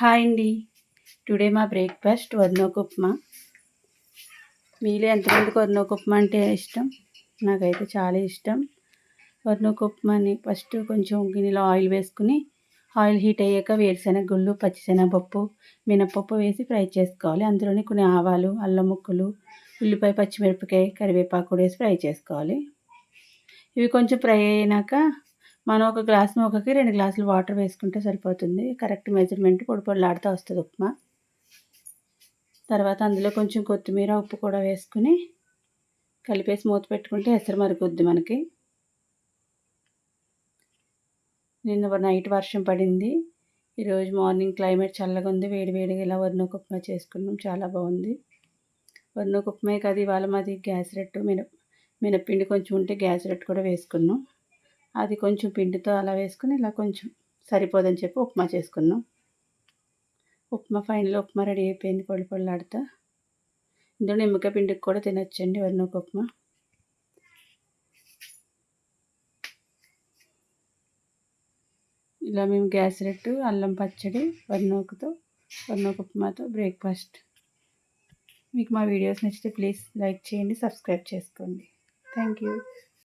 Hi అండి. Today మా breakfast వదినోక upma మీలో ఎంతమందికి వదినోక ఉప్మా అంటే ఇష్టం? నాకైతే చాలా ఇష్టం. వదినోక ఉప్మాని ఫస్ట్ కొంచెం గిన్నెలో ఆయిల్ వేసుకుని ఆయిల్ హీట్ అయ్యాక వేరుశెనగ గుళ్ళు పచ్చిశనగపప్పు మినపప్పు వేసి ఫ్రై చేసుకోవాలి. అందులోనే కొన్ని ఆవాలు అల్లం ముక్కలు ఉల్లిపాయ పచ్చిమిరపకాయ కరివేపాకు కూడా వేసి ఫ్రై చేసుకోవాలి. ఇవి కొంచెం ఫ్రై అయినాక మనం ఒక గ్లాస్ ముఖకి రెండు గ్లాసులు వాటర్ వేసుకుంటే సరిపోతుంది. కరెక్ట్ మెజర్మెంట్ పొడి పొడిలాడుతూ వస్తుంది ఉప్మా. తర్వాత అందులో కొంచెం కొత్తిమీర ఉప్పు కూడా వేసుకుని కలిపేసి మూత పెట్టుకుంటే ఎసరు మరుగుద్ది మనకి. నిన్న నైట్ వర్షం పడింది. ఈరోజు మార్నింగ్ క్లైమేట్ చల్లగా ఉంది. వేడి వేడిగా ఇలా వరినొక ఉప్మా చేసుకున్నాం. చాలా బాగుంది. వరినొక ఉప్మా కాదు ఇవాళ మాది గ్యాస్ రెట్టు మినప్ మినప్పిండి కొంచెం ఉంటే గ్యాస్ రెట్టు కూడా వేసుకున్నాం. అది కొంచెం పిండితో అలా వేసుకుని ఇలా కొంచెం సరిపోదని చెప్పి ఉప్మా చేసుకున్నాం. ఉప్మా ఫైనల్ ఉప్మా రెడీ అయిపోయింది పొడి పొళ్ళాడుతా. ఇందులో నిమ్మకాయ పిండికి కూడా తినొచ్చండి వరినొక ఉప్మా. ఇలా మేము గ్యాస్ రెట్టు అల్లం పచ్చడి వరినోకతో వరినోక ఉప్మాతో బ్రేక్ఫాస్ట్. మీకు మా వీడియోస్ నచ్చితే ప్లీజ్ లైక్ చేయండి సబ్స్క్రైబ్ చేసుకోండి. Thank you.